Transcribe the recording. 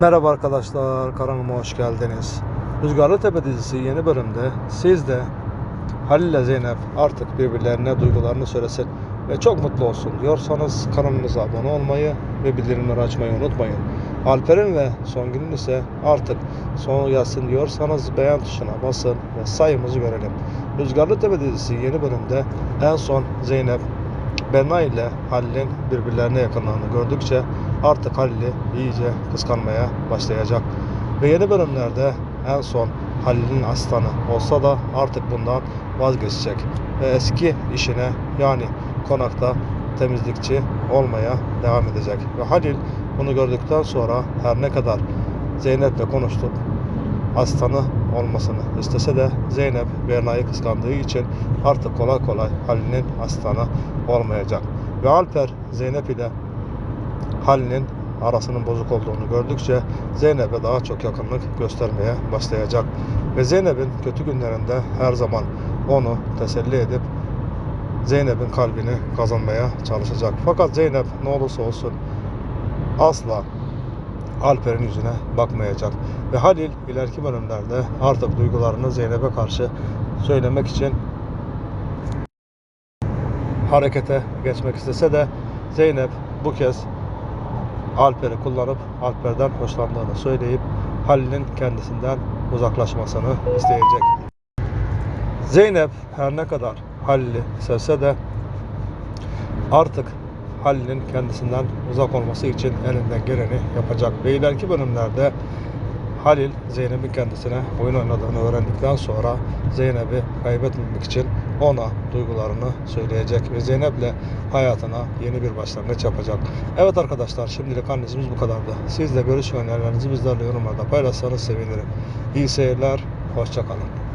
Merhaba arkadaşlar, kanalıma hoş geldiniz. Rüzgarlı Tepe dizisi yeni bölümde siz de Halil ile Zeynep artık birbirlerine duygularını söylesin ve çok mutlu olsun diyorsanız kanalımıza abone olmayı ve bildirimleri açmayı unutmayın. Alper'in ve Songül'ün ise artık sonu gelsin diyorsanız beğen tuşuna basın ve sayımızı görelim. Rüzgarlı Tepe dizisi yeni bölümde en son Zeynep Berna ile Halil'in birbirlerine yakınlığını gördükçe artık Halil'i iyice kıskanmaya başlayacak. Ve yeni bölümlerde en son Halil'in asistanı olsa da artık bundan vazgeçecek. Ve eski işine yani konakta temizlikçi olmaya devam edecek. Ve Halil bunu gördükten sonra her ne kadar Zeynep'le konuştup asistanı olmasını istese de Zeynep Berna'yı kıskandığı için artık kolay kolay Halil'in asistanı olmayacak. Ve Alper Zeynep ile Halil'in arasının bozuk olduğunu gördükçe Zeynep'e daha çok yakınlık göstermeye başlayacak. Ve Zeynep'in kötü günlerinde her zaman onu teselli edip Zeynep'in kalbini kazanmaya çalışacak. Fakat Zeynep ne olursa olsun asla Alper'in yüzüne bakmayacak. Ve Halil ileriki bölümlerde artık duygularını Zeynep'e karşı söylemek için harekete geçmek istese de Zeynep bu kez Alper'i kullanıp Alper'den hoşlandığını söyleyip Halil'in kendisinden uzaklaşmasını isteyecek. Zeynep her ne kadar Halil'i sevse de artık Halil'in kendisinden uzak olması için elinden geleni yapacak. Ve ileriki bölümlerde Halil Zeynep'in kendisine oyun oynadığını öğrendikten sonra Zeynep'i kaybetmemek için ona duygularını söyleyecek ve Zeynep'le hayatına yeni bir başlangıç yapacak. Evet arkadaşlar şimdilik analizimiz bu kadardı. Siz de görüş ve önerilerinizi bizlerle yorumlarda paylaşsanız sevinirim. İyi seyirler, hoşçakalın.